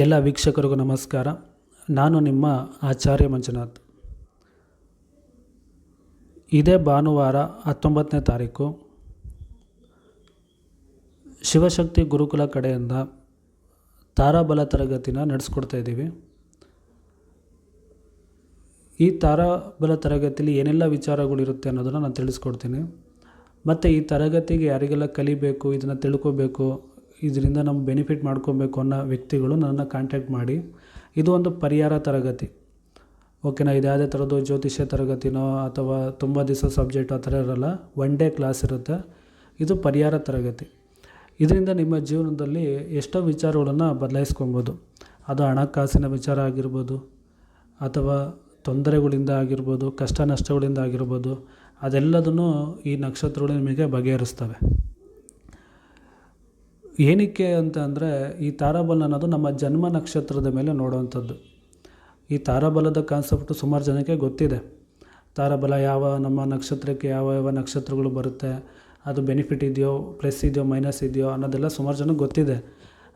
ಎಲ್ಲ ವೀಕ್ಷಕರಿಗೂ ನಮಸ್ಕಾರ. ನಾನು ನಿಮ್ಮ ಆಚಾರ್ಯ ಮಂಜುನಾಥ್. ಇದೇ ಭಾನುವಾರ ಹತ್ತೊಂಬತ್ತನೇ ತಾರೀಕು ಶಿವಶಕ್ತಿ ಗುರುಕುಲ ಕಡೆಯಿಂದ ತಾರಾಬಲ ತರಗತಿನ ನಡೆಸ್ಕೊಡ್ತಾ ಇದ್ದೀವಿ. ಈ ತಾರಾಬಲ ತರಗತಿಲಿ ಏನೆಲ್ಲ ವಿಚಾರಗಳಿರುತ್ತೆ ಅನ್ನೋದನ್ನು ನಾನು ತಿಳಿಸ್ಕೊಡ್ತೀನಿ. ಮತ್ತು ಈ ತರಗತಿಗೆ ಯಾರಿಗೆಲ್ಲ ಕಲಿಬೇಕು, ಇದನ್ನು ತಿಳ್ಕೊಬೇಕು ಇದರಿಂದ ನಮ್ಮ ಬೆನಿಫಿಟ್ ಮಾಡ್ಕೊಬೇಕು ಅನ್ನೋ ವ್ಯಕ್ತಿಗಳು ನನ್ನನ್ನು ಕಾಂಟ್ಯಾಕ್ಟ್ ಮಾಡಿ. ಇದು ಒಂದು ಪರಿಹಾರ ತರಗತಿ. ಓಕೆನಾ ಇದು ಯಾವುದೇ ಥರದ್ದು ಜ್ಯೋತಿಷ್ಯ ತರಗತಿನೋ ಅಥವಾ ತುಂಬ ದಿವಸ ಸಬ್ಜೆಕ್ಟ್ ಆ ಥರ ಇರೋಲ್ಲ ಒನ್ ಡೇ ಕ್ಲಾಸ್ ಇರುತ್ತೆ. ಇದು ಪರಿಹಾರ ತರಗತಿ. ಇದರಿಂದ ನಿಮ್ಮ ಜೀವನದಲ್ಲಿ ಎಷ್ಟೋ ವಿಚಾರಗಳನ್ನು ಬದಲಾಯಿಸ್ಕೊಬೋದು. ಅದು ಹಣಕಾಸಿನ ವಿಚಾರ ಆಗಿರ್ಬೋದು, ಅಥವಾ ತೊಂದರೆಗಳಿಂದ ಆಗಿರ್ಬೋದು, ಕಷ್ಟ ನಷ್ಟಗಳಿಂದ ಆಗಿರ್ಬೋದು, ಅದೆಲ್ಲದನ್ನು ಈ ನಕ್ಷತ್ರಗಳು ನಿಮಗೆ ಬಗೆಹರಿಸ್ತವೆ. ಏನಕ್ಕೆ ಅಂತ ಅಂದರೆ ಈ ತಾರಾಬಲ ಅನ್ನೋದು ನಮ್ಮ ಜನ್ಮ ನಕ್ಷತ್ರದ ಮೇಲೆ ನೋಡುವಂಥದ್ದು. ಈ ತಾರಾಬಲದ ಕಾನ್ಸೆಪ್ಟು ಸುಮಾರು ಜನಕ್ಕೆ ಗೊತ್ತಿದೆ. ತಾರಾಬಲ ಯಾವ ನಮ್ಮ ನಕ್ಷತ್ರಕ್ಕೆ ಯಾವ ಯಾವ ನಕ್ಷತ್ರಗಳು ಬರುತ್ತೆ, ಅದು ಬೆನಿಫಿಟ್ ಇದೆಯೋ ಪ್ಲಸ್ ಇದೆಯೋ ಮೈನಸ್ ಇದೆಯೋ ಅನ್ನೋದೆಲ್ಲ ಸುಮಾರು ಜನಕ್ಕೆ ಗೊತ್ತಿದೆ.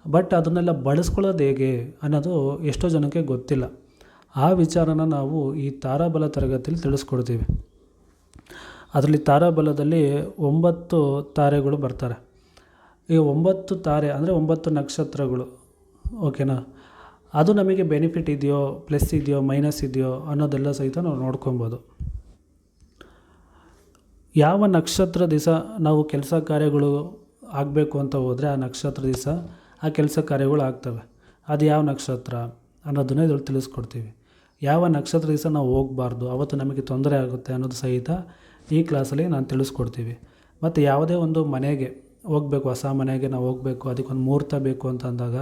ಬಟ್ ಅದನ್ನೆಲ್ಲ ಬಳಸ್ಕೊಳ್ಳೋದು ಹೇಗೆ ಅನ್ನೋದು ಎಷ್ಟೋ ಜನಕ್ಕೆ ಗೊತ್ತಿಲ್ಲ. ಆ ವಿಚಾರನ ನಾವು ಈ ತಾರಾಬಲ ತರಗತಿಯಲ್ಲಿ ತಿಳಿಸ್ಕೊಡ್ತೀವಿ. ಅದರಲ್ಲಿ ತಾರಾಬಲದಲ್ಲಿ ಒಂಬತ್ತು ತಾರೆಗಳು ಬರ್ತಾರೆ. ಈ ಒಂಬತ್ತು ತಾರೆ ಅಂದರೆ ಒಂಬತ್ತು ನಕ್ಷತ್ರಗಳು ಓಕೆನಾ ಅದು ನಮಗೆ ಬೆನಿಫಿಟ್ ಇದೆಯೋ ಪ್ಲಸ್ ಇದೆಯೋ ಮೈನಸ್ ಇದೆಯೋ ಅನ್ನೋದೆಲ್ಲ ಸಹಿತ ನಾವು ನೋಡ್ಕೊಬೋದು. ಯಾವ ನಕ್ಷತ್ರ ದಿವಸ ನಾವು ಕೆಲಸ ಕಾರ್ಯಗಳು ಆಗಬೇಕು ಅಂತ ಹೋದರೆ ಆ ನಕ್ಷತ್ರ ದಿವಸ ಆ ಕೆಲಸ ಕಾರ್ಯಗಳು ಆಗ್ತವೆ. ಅದು ಯಾವ ನಕ್ಷತ್ರ ಅನ್ನೋದನ್ನು ಇದ್ರಲ್ಲಿ ತಿಳಿಸ್ಕೊಡ್ತೀವಿ. ಯಾವ ನಕ್ಷತ್ರ ದಿವಸ ನಾವು ಹೋಗಬಾರ್ದು, ಅವತ್ತು ನಮಗೆ ತೊಂದರೆ ಆಗುತ್ತೆ ಅನ್ನೋದು ಸಹಿತ ಈ ಕ್ಲಾಸಲ್ಲಿ ನಾನು ತಿಳಿಸ್ಕೊಡ್ತೀವಿ. ಮತ್ತು ಯಾವುದೇ ಒಂದು ಮನೆಗೆ ಹೋಗಬೇಕು, ಹೊಸ ಮನೆಗೆ ನಾವು ಹೋಗಬೇಕು, ಅದಕ್ಕೊಂದು ಮುಹೂರ್ತ ಬೇಕು ಅಂತ ಅಂದಾಗ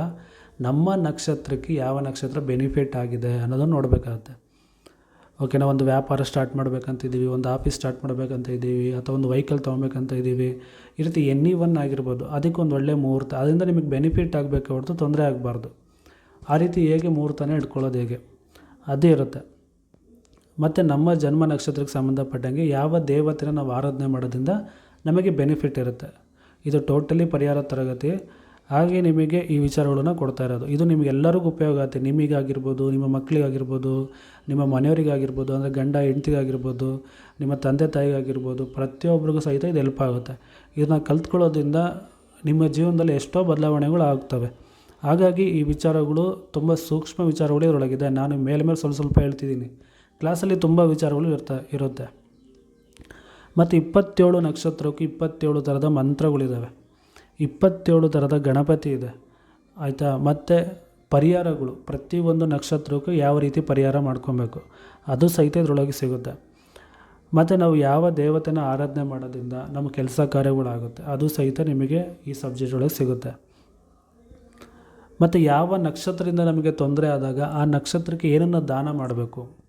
ನಮ್ಮ ನಕ್ಷತ್ರಕ್ಕೆ ಯಾವ ನಕ್ಷತ್ರ ಬೆನಿಫಿಟ್ ಆಗಿದೆ ಅನ್ನೋದನ್ನು ನೋಡಬೇಕಾಗತ್ತೆ. ಓಕೆ, ನಾವು ಒಂದು ವ್ಯಾಪಾರ ಸ್ಟಾರ್ಟ್ ಮಾಡಬೇಕಂತ ಇದ್ದೀವಿ, ಒಂದು ಆಫೀಸ್ ಸ್ಟಾರ್ಟ್ ಮಾಡಬೇಕಂತ ಇದ್ದೀವಿ, ಅಥವಾ ಒಂದು ವೆಹಿಕಲ್ ತೊಗೊಬೇಕಂತ ಇದ್ದೀವಿ, ಈ ರೀತಿ ಎನಿ ಒನ್ ಆಗಿರ್ಬೋದು, ಅದಕ್ಕೊಂದು ಒಳ್ಳೆಯ ಮುಹೂರ್ತ, ಅದರಿಂದ ನಿಮಗೆ ಬೆನಿಫಿಟ್ ಆಗಬೇಕು ಹೊರತು ತೊಂದರೆ ಆಗಬಾರ್ದು. ಆ ರೀತಿ ಹೇಗೆ ಮುಹೂರ್ತನೇ ಇಟ್ಕೊಳ್ಳೋದು ಹೇಗೆ? ಅದೇ ಇರುತ್ತೆ. ಮತ್ತು ನಮ್ಮ ಜನ್ಮ ನಕ್ಷತ್ರಕ್ಕೆ ಸಂಬಂಧಪಟ್ಟಂಗೆ ಯಾವ ದೇವತೆನ ನಾವು ಆರಾಧನೆ ಮಾಡೋದ್ರಿಂದ ನಮಗೆ ಬೆನಿಫಿಟ್ ಇರುತ್ತೆ. ಇದು ಟೋಟಲಿ ಪರಿಹಾರ ತರಗತಿ. ಹಾಗೆ ನಿಮಗೆ ಈ ವಿಚಾರಗಳನ್ನು ಕೊಡ್ತಾ ಇರೋದು. ಇದು ನಿಮಗೆಲ್ಲರಿಗೂ ಉಪಯೋಗ ಆಗುತ್ತೆ. ನಿಮಗಾಗಿರ್ಬೋದು, ನಿಮ್ಮ ಮಕ್ಕಳಿಗಾಗಿರ್ಬೋದು, ನಿಮ್ಮ ಮನೆಯವರಿಗಾಗಿರ್ಬೋದು, ಅಂದರೆ ಗಂಡ ಹೆಂಡ್ತಿಗಾಗಿರ್ಬೋದು, ನಿಮ್ಮ ತಂದೆ ತಾಯಿಗಾಗಿರ್ಬೋದು ಪ್ರತಿಯೊಬ್ಬರಿಗೂ ಸಹಿತ ಇದು ಹೆಲ್ಪ್ ಆಗುತ್ತೆ. ಇದನ್ನ ಕಲ್ತ್ಕೊಳ್ಳೋದ್ರಿಂದ ನಿಮ್ಮ ಜೀವನದಲ್ಲಿ ಎಷ್ಟೋ ಬದಲಾವಣೆಗಳು ಆಗ್ತವೆ. ಹಾಗಾಗಿ ಈ ವಿಚಾರಗಳು ತುಂಬ ಸೂಕ್ಷ್ಮ ವಿಚಾರಗಳು ಇದರೊಳಗಿದೆ. ನಾನು ಮೇಲೆ ಮೇಲೆ ಸ್ವಲ್ಪ ಸ್ವಲ್ಪ ಹೇಳ್ತಿದ್ದೀನಿ. ಕ್ಲಾಸಲ್ಲಿ ತುಂಬ ವಿಚಾರಗಳು ಇರ್ತಾ, ಇರುತ್ತೆ. ಮತ್ತು ಇಪ್ಪತ್ತೇಳು ನಕ್ಷತ್ರಕ್ಕೂ ಇಪ್ಪತ್ತೇಳು ಥರದ ಮಂತ್ರಗಳಿದ್ದಾವೆ. ಇಪ್ಪತ್ತೇಳು ಥರದ ಗಣಪತಿ ಇದೆ. ಆಯಿತಾ? ಮತ್ತು ಪರಿಹಾರಗಳು. ಪ್ರತಿಯೊಂದು ನಕ್ಷತ್ರಕ್ಕೂ ಯಾವ ರೀತಿ ಪರಿಹಾರ ಮಾಡ್ಕೊಬೇಕು? ಅದು ಸಹಿತ ಇದರೊಳಗೆ ಸಿಗುತ್ತೆ. ಮತ್ತು ನಾವು ಯಾವ ದೇವತೆನ ಆರಾಧನೆ ಮಾಡೋದ್ರಿಂದ ನಮ್ಮ ಕೆಲಸ ಕಾರ್ಯಗಳಾಗುತ್ತೆ. ಅದು ಸಹಿತ ನಿಮಗೆ ಈ ಸಬ್ಜೆಕ್ಟ್ ಒಳಗೆ ಸಿಗುತ್ತೆ. ಮತ್ತು ಯಾವ ನಕ್ಷತ್ರದಿಂದ ನಮಗೆ ತೊಂದರೆ ಆದಾಗ ಆ ನಕ್ಷತ್ರಕ್ಕೆ ಏನನ್ನು ದಾನ ಮಾಡಬೇಕು?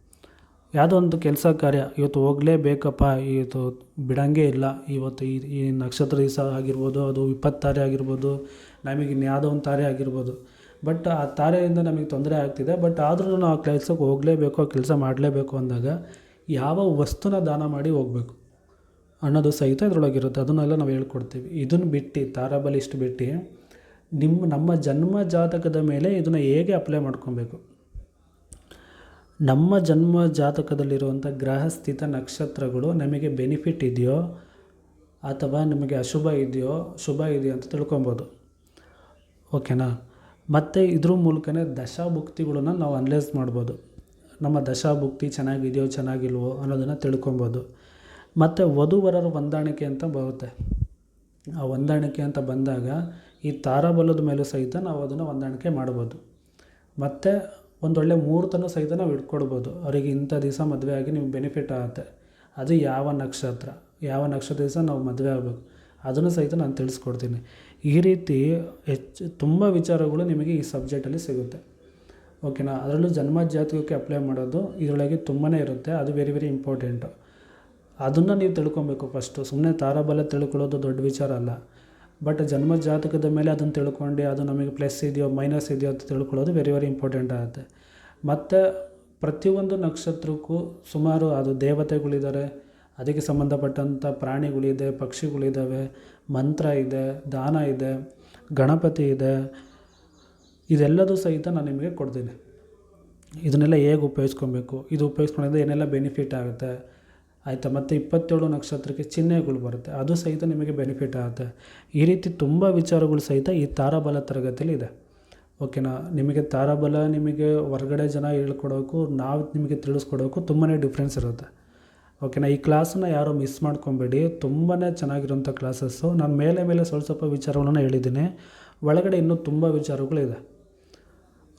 ಯಾವುದೋ ಒಂದು ಕೆಲಸ ಕಾರ್ಯ, ಇವತ್ತು ಹೋಗಲೇಬೇಕಪ್ಪ ಇವತ್ತು ಬಿಡಂಗೆ ಇಲ್ಲ, ಇವತ್ತು ಈ ನಕ್ಷತ್ರ ದಿವಸ ಆಗಿರ್ಬೋದು, ಅದು ಇಪ್ಪತ್ತಾರೆ ಆಗಿರ್ಬೋದು, ನಮಗೆ ಇನ್ಯಾವುದೋ ಒಂದು ತಾರೆ ಆಗಿರ್ಬೋದು. ಬಟ್ ಆ ತಾರೆಯಿಂದ ನಮಗೆ ತೊಂದರೆ ಆಗ್ತಿದೆ. ಬಟ್ ಆದರೂ ನಾವು ಆ ಕೆಲಸಕ್ಕೆ ಹೋಗಲೇಬೇಕು, ಆ ಕೆಲಸ ಮಾಡಲೇಬೇಕು ಅಂದಾಗ ಯಾವ ವಸ್ತುನ ದಾನ ಮಾಡಿ ಹೋಗಬೇಕು. ಅನ್ನೋದು ಸಹಿತ ಇದರೊಳಗಿರುತ್ತೆ. ಅದನ್ನೆಲ್ಲ ನಾವು ಹೇಳ್ಕೊಡ್ತೀವಿ. ಇದನ್ನು ಬಿಟ್ಟು ತಾರಾಬಲಿ ಇಷ್ಟು ಬಿಟ್ಟು, ನಿಮ್ಮ, ನಮ್ಮ ಜನ್ಮ ಜಾತಕದ ಮೇಲೆ ಇದನ್ನು ಹೇಗೆ ಅಪ್ಲೈ ಮಾಡ್ಕೊಬೇಕು? ನಮ್ಮ ಜನ್ಮ ಜಾತಕದಲ್ಲಿರುವಂಥ ಗ್ರಹ ಸ್ಥಿತ ನಕ್ಷತ್ರಗಳು ನಮಗೆ ಬೆನಿಫಿಟ್ ಇದೆಯೋ ಅಥವಾ ನಿಮಗೆ ಅಶುಭ ಇದೆಯೋ, ಶುಭ ಇದೆಯೋ ಅಂತ ತಿಳ್ಕೊಬೋದು. ಓಕೆನಾ ಮತ್ತು ಇದ್ರ ಮೂಲಕನೇ ದಶಾಭುಕ್ತಿಗಳನ್ನ ನಾವು ಅನಲೈಸ್ ಮಾಡ್ಬೋದು. ನಮ್ಮ ದಶಾಭುಕ್ತಿ ಚೆನ್ನಾಗಿದೆಯೋ, ಚೆನ್ನಾಗಿಲ್ವೋ ಅನ್ನೋದನ್ನು ತಿಳ್ಕೊಬೋದು. ಮತ್ತು ವಧುವರರ ಹೊಂದಾಣಿಕೆ ಅಂತ ಬರುತ್ತೆ. ಆ ಹೊಂದಾಣಿಕೆ ಅಂತ ಬಂದಾಗ ಈ ತಾರಾಬಲದ ಮೇಲೂ ಸಹಿತ ನಾವು ಅದನ್ನು ಹೊಂದಾಣಿಕೆ ಮಾಡ್ಬೋದು. ಮತ್ತು ಒಂದೊಳ್ಳೆ ಮುಹೂರ್ತನೂ ಸಹಿತ ನಾವು ಇಟ್ಕೊಡ್ಬೋದು. ಅವರಿಗೆ ಇಂಥ ದಿವಸ ಮದುವೆ ಆಗಿ ನಿಮ್ಗೆ ಬೆನಿಫಿಟ್ ಆಗುತ್ತೆ. ಅದು ಯಾವ ನಕ್ಷತ್ರ ಯಾವ ನಕ್ಷತ್ರ ದಿವಸ ನಾವು ಮದುವೆ ಆಗಬೇಕು, ಅದನ್ನು ಸಹಿತ ನಾನು ತಿಳಿಸ್ಕೊಡ್ತೀನಿ. ಈ ರೀತಿ ಹೆಚ್ಚು, ತುಂಬ ವಿಚಾರಗಳು ನಿಮಗೆ ಈ ಸಬ್ಜೆಕ್ಟಲ್ಲಿ ಸಿಗುತ್ತೆ. ಓಕೆನಾ? ಅದರಲ್ಲೂ ಜನ್ಮ ಜಾತಕಕ್ಕೆ ಅಪ್ಲೈ ಮಾಡೋದು ಇದರೊಳಗೆ ತುಂಬಾ ಇರುತ್ತೆ. ಅದು ವೆರಿ ವೆರಿ ಇಂಪಾರ್ಟೆಂಟು ಅದನ್ನು ನೀವು ತಿಳ್ಕೊಬೇಕು ಫಸ್ಟು ಸುಮ್ಮನೆ ತಾರಾಬಲ ತಿಳ್ಕೊಳ್ಳೋದು ದೊಡ್ಡ ವಿಚಾರ ಅಲ್ಲ. ಬಟ್ ಜನ್ಮ ಜಾತಕದ ಮೇಲೆ ಅದನ್ನು ತಿಳ್ಕೊಂಡು, ಅದು ನಮಗೆ ಪ್ಲಸ್ ಇದೆಯೋ ಮೈನಸ್ ಇದೆಯೋ ಅಂತ ತಿಳ್ಕೊಳ್ಳೋದು ವೆರಿ ವೆರಿ ಇಂಪಾರ್ಟೆಂಟ್ ಆಗುತ್ತೆ. ಮತ್ತು ಪ್ರತಿಯೊಂದು ನಕ್ಷತ್ರಕ್ಕೂ ಸುಮಾರು ಅದು ದೇವತೆಗಳಿದ್ದಾರೆ. ಅದಕ್ಕೆ ಸಂಬಂಧಪಟ್ಟಂಥ ಪ್ರಾಣಿಗಳಿದೆ, ಪಕ್ಷಿಗಳಿದ್ದಾವೆ, ಮಂತ್ರ ಇದೆ, ದಾನ ಇದೆ, ಗಣಪತಿ ಇದೆ. ಇದೆಲ್ಲದೂ ಸಹಿತ ನಾನು ನಿಮಗೆ ಕೊಡ್ತೀನಿ. ಇದನ್ನೆಲ್ಲ ಹೇಗೆ ಉಪಯೋಗಿಸ್ಕೊಬೇಕು? ಇದು ಉಪಯೋಗಿಸ್ಕೊಂಡ್ರೆ ಏನೆಲ್ಲ ಬೆನಿಫಿಟ್ ಆಗುತ್ತೆ? ಆಯಿತಾ? ಮತ್ತು ಇಪ್ಪತ್ತೇಳು ನಕ್ಷತ್ರಕ್ಕೆ ಚಿಹ್ನೆಗಳು ಬರುತ್ತೆ. ಅದು ಸಹಿತ ನಿಮಗೆ ಬೆನಿಫಿಟ್ ಆಗುತ್ತೆ. ಈ ರೀತಿ ತುಂಬ ವಿಚಾರಗಳು ಸಹಿತ ಈ ತಾರಾಬಲ ತರಗತಿಯಲ್ಲಿ ಇದೆ. ಓಕೆನಾ? ನಿಮಗೆ ತಾರಾಬಲ ನಿಮಗೆ ಹೊರಗಡೆ ಜನ ಹೇಳ್ಕೊಡೋಕ್ಕೂ ನಾವು ನಿಮಗೆ ತಿಳಿಸ್ಕೊಡೋಕು ತುಂಬಾ ಡಿಫ್ರೆನ್ಸ್ ಇರುತ್ತೆ. ಓಕೆನಾ? ಈ ಕ್ಲಾಸನ್ನ ಯಾರೂ ಮಿಸ್ ಮಾಡ್ಕೊಬೇಡಿ. ತುಂಬಾ ಚೆನ್ನಾಗಿರುವಂಥ ಕ್ಲಾಸಸ್ಸು ನಾನು ಮೇಲೆ ಮೇಲೆ ಸ್ವಲ್ಪ ಸ್ವಲ್ಪ ವಿಚಾರಗಳನ್ನು ಹೇಳಿದ್ದೀನಿ. ಒಳಗಡೆ ಇನ್ನೂ ತುಂಬ ವಿಚಾರಗಳಿದೆ.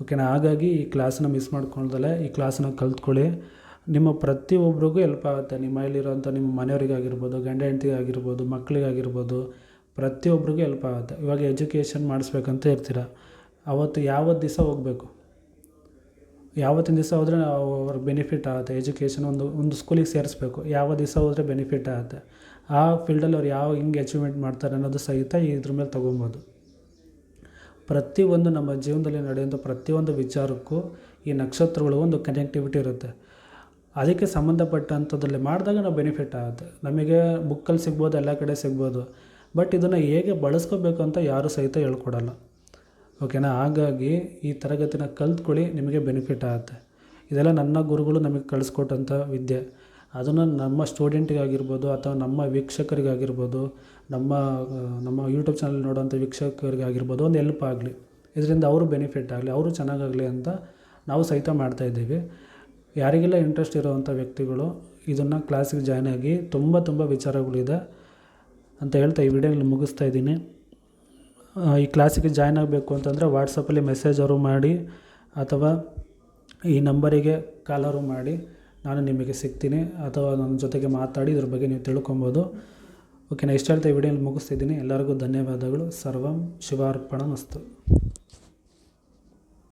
ಓಕೆನಾ? ಹಾಗಾಗಿ ಈ ಕ್ಲಾಸನ್ನ ಮಿಸ್ ಮಾಡ್ಕೊಳ್ದಲೆ ಈ ಕ್ಲಾಸನ್ನ ಕಲ್ತ್ಕೊಳ್ಳಿ. ನಿಮ್ಮ ಪ್ರತಿಯೊಬ್ಬರಿಗೂ ಹೆಲ್ಪ್ ಆಗುತ್ತೆ. ನಿಮ್ಮ ಮನೇಲಿರೋಂಥ ನಿಮ್ಮ ಮನೆಯವರಿಗಾಗಿರ್ಬೋದು, ಗಂಡ ಹೆಂಡ್ತಿಗಾಗಿರ್ಬೋದು, ಮಕ್ಕಳಿಗಾಗಿರ್ಬೋದು ಪ್ರತಿಯೊಬ್ಬರಿಗೂ ಹೆಲ್ಪ್ ಆಗುತ್ತೆ. ಇವಾಗ ಎಜುಕೇಷನ್ ಮಾಡಿಸ್ಬೇಕಂತ ಇರ್ತೀರ, ಅವತ್ತು ಯಾವತ್ತು ದಿವಸ ಹೋಗಬೇಕು? ಯಾವತ್ತಿನ ದಿವಸ ಹೋದರೆ ಅವ್ರ ಬೆನಿಫಿಟ್ ಆಗುತ್ತೆ. ಎಜುಕೇಷನ್ ಒಂದು ಒಂದು ಸ್ಕೂಲಿಗೆ ಸೇರಿಸ್ಬೇಕು. ಯಾವ ದಿವಸ ಹೋದರೆ ಬೆನಿಫಿಟ್ ಆಗುತ್ತೆ? ಆ ಫೀಲ್ಡಲ್ಲಿ ಅವ್ರು ಯಾವ ಹಿಂಗೆ ಅಚೀವ್ಮೆಂಟ್ ಮಾಡ್ತಾರೆ ಅನ್ನೋದು ಸಹಿತ ಇದ್ರ ಮೇಲೆ ತೊಗೊಬೋದು. ಪ್ರತಿಯೊಂದು ನಮ್ಮ ಜೀವನದಲ್ಲಿ ನಡೆಯುವಂಥ ಪ್ರತಿಯೊಂದು ವಿಚಾರಕ್ಕೂ ಈ ನಕ್ಷತ್ರಗಳು ಒಂದು ಕನೆಕ್ಟಿವಿಟಿ ಇರುತ್ತೆ. ಅದಕ್ಕೆ ಸಂಬಂಧಪಟ್ಟಂಥದ್ರಲ್ಲಿ ಮಾಡಿದಾಗ ನಾವು ಬೆನಿಫಿಟ್ ಆಗುತ್ತೆ. ನಮಗೆ ಬುಕ್ಕಲ್ಲಿ ಸಿಗ್ಬೋದು, ಎಲ್ಲ ಕಡೆ ಸಿಗ್ಬೋದು. ಬಟ್ ಇದನ್ನು ಹೇಗೆ ಬಳಸ್ಕೋಬೇಕು ಅಂತ ಯಾರೂ ಸಹಿತ ಹೇಳ್ಕೊಡಲ್ಲ. ಓಕೆನಾ ಹಾಗಾಗಿ ಈ ತರಗತಿನ ಕಲ್ತ್ಕೊಳ್ಳಿ, ನಿಮಗೆ ಬೆನಿಫಿಟ್ ಆಗುತ್ತೆ. ಇದೆಲ್ಲ ನನ್ನ ಗುರುಗಳು ನಮಗೆ ಕಳಿಸ್ಕೊಟ್ಟಂಥ ವಿದ್ಯೆ. ಅದನ್ನು ನಮ್ಮ ಸ್ಟೂಡೆಂಟಿಗಾಗಿರ್ಬೋದು ಅಥವಾ ನಮ್ಮ ವೀಕ್ಷಕರಿಗಾಗಿರ್ಬೋದು, ನಮ್ಮ ನಮ್ಮ ಯೂಟ್ಯೂಬ್ ಚಾನಲ್ ನೋಡೋಂಥ ವೀಕ್ಷಕರಿಗಾಗಿರ್ಬೋದು ಒಂದು ಹೆಲ್ಪ್ ಆಗಲಿ. ಇದರಿಂದ ಅವರು ಬೆನಿಫಿಟ್ ಆಗಲಿ, ಅವರು ಚೆನ್ನಾಗಾಗಲಿ ಅಂತ ನಾವು ಸಹಿತ ಮಾಡ್ತಾಯಿದ್ದೀವಿ ಯಾರಿಗೆಲ್ಲ ಇಂಟ್ರೆಸ್ಟ್ ಇರುವಂಥ ವ್ಯಕ್ತಿಗಳು ಇದನ್ನು ಕ್ಲಾಸಿಗೆ ಜಾಯ್ನ್ ಆಗಿ ತುಂಬ ತುಂಬ ವಿಚಾರಗಳಿದೆ ಅಂತ ಹೇಳ್ತಾ ಈ ವಿಡಿಯೋಗಳು ಮುಗಿಸ್ತಾ ಇದ್ದೀನಿ. ಈ ಕ್ಲಾಸಿಗೆ ಜಾಯ್ನ್ ಆಗಬೇಕು ಅಂತಂದರೆ ವಾಟ್ಸಪ್ಪಲ್ಲಿ ಮೆಸೇಜರು ಮಾಡಿ ಅಥವಾ ಈ ನಂಬರಿಗೆ ಕಾಲರು ಮಾಡಿ ನಾನು ನಿಮಗೆ ಸಿಗ್ತೀನಿ ಅಥವಾ ನನ್ನ ಜೊತೆಗೆ ಮಾತಾಡಿ ಇದ್ರ ಬಗ್ಗೆ ನೀವು ತಿಳ್ಕೊಬೋದು. ಓಕೆ ನಾನು ಇಷ್ಟ ಹೇಳ್ತಾ ಈ ವಿಡಿಯೋಲಿ ಮುಗಿಸ್ತಿದ್ದೀನಿ ಎಲ್ಲರಿಗೂ ಧನ್ಯವಾದಗಳು. ಸರ್ವಂ ಶಿವಾರ್ಪಣ ಮಸ್ತು